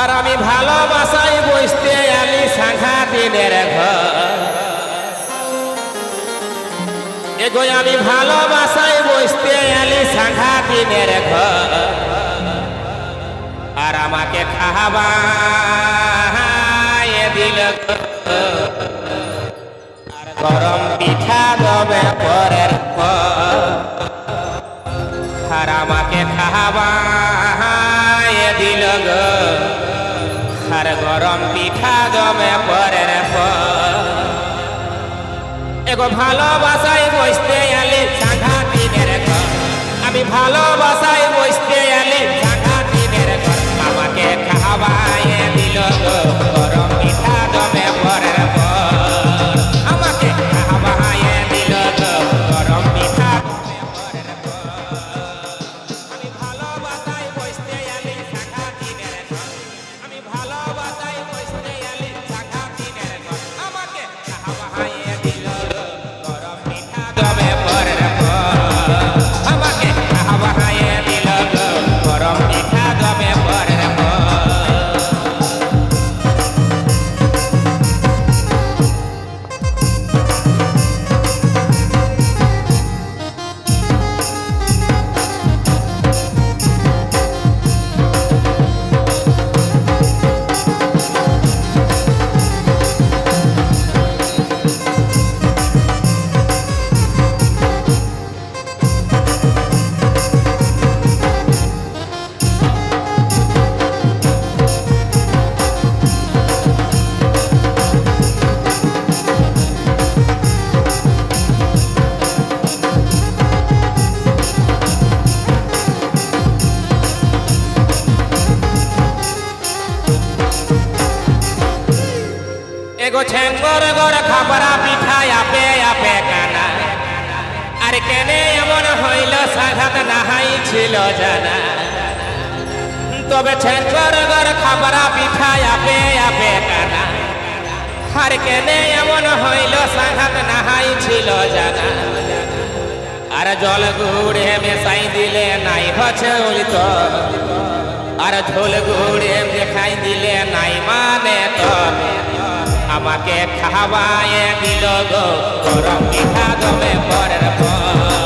আর আমি ভালোবাসাই বসতে আলি সাঘা দিনের ঘর আমি ভালোবাসাই বসতে আলি সাঘা দিনের ঘর। আর আমাকে খাবা দিল। আর গরম পিঠা দবে পরের পর আর আমাকে খাবা দিল গো আর গরম পিঠা জমে পরের পর এগো ভালোবাসায় বসতে আলি সাঘা দিনের আমি ভালোবাসায় এগো ছেঙ্গর গর খাবরা পিঠা আপে আপে কানা। আর কেনে এমন হইল সাঘাত নাহাই ছিল জানা। তবে ছেঙ্গর গর খাবরা পিঠা আপে আপে কানা। আর কেনে এমন হইল সাঘাত নাহাই ছিল জানা। আর জল গুড়ে মেশাই দিলে নাই হচ্ছে উলিত। আর ঝোল গুড়ে দেখাই দিলে আমাকে খাওয়ায় দিল গো। গরম পিঠা দমে পরের পর?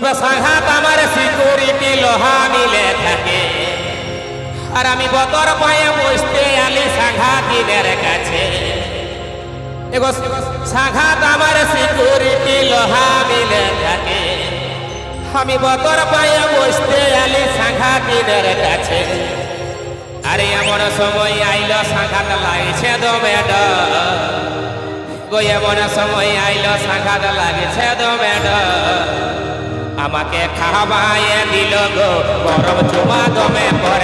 তবে সাঘাত আমার সিকিউরিটি লোহা মিলে থাকে। আর আমি বতর পায়ে বসতে আলি সাঘাত দিনের কাছে। সাঘাত আমার সিকিউরিটি লোহা মিলে থাকে। আমি বতর পায়ে বসতে আলি সাঘাত দিনের কাছে। আরে এমন সময় আইল সাঘাত লাগছে দমে গো, এমন সময় আইল সাঘাত লাগছে দমে আমাকে খাওয়ায় দিল গো। গরম চুমা দমে পরের পর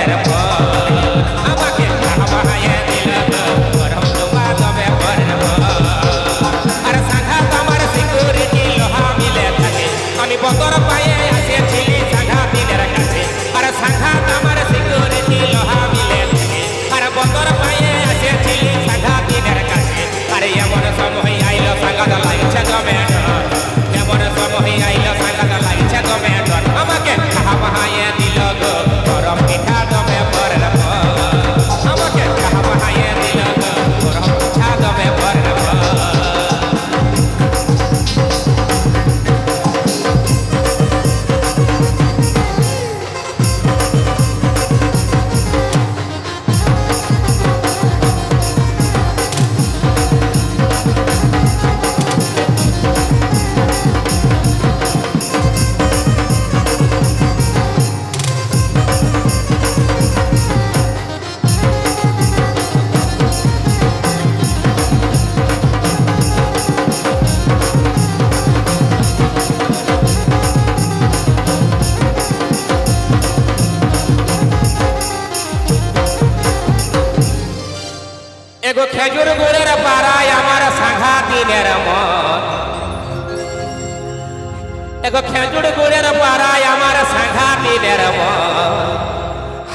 খেজুর গুড়ের পাড়ায় আমার সাঘা দিনের মন এগো খেজুর গুড়ের পাড়ায় আমার সাঘা দিনের মন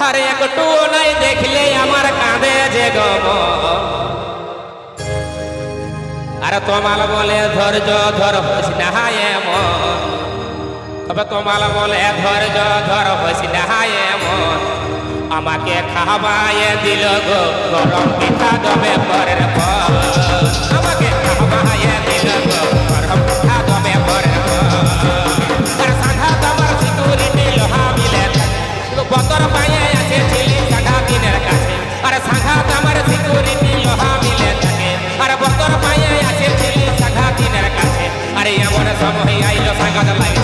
আর একটু নাই দেখলে আমার কাঁদে যে গম আর তোমাল বলে ধৈর্য ধর হইস না এমন। তবে তোমাল বলে ধৈর্য ধর হইস না এমন। আমাকে খাওয়ায় দিল গো, গরম পিঠা দমে পরের পর আমাকে খাওয়ায় দিল গো, গরম পিঠা দমে পরের পর সাঙ্ঘা তোমার সিকিউরিটি লোহা মিলে বতর পায়ে আছে ছিলি সাঙ্ঘা দিনের কাছে। আর সাঙ্ঘা তোমার সিকিউরিটি লোহা মিলে থাকে আর বতর পায়ে আছে ছিলি সাঙ্ঘা দিনের কাছে। আরে এমন সময় আইলো লাগছে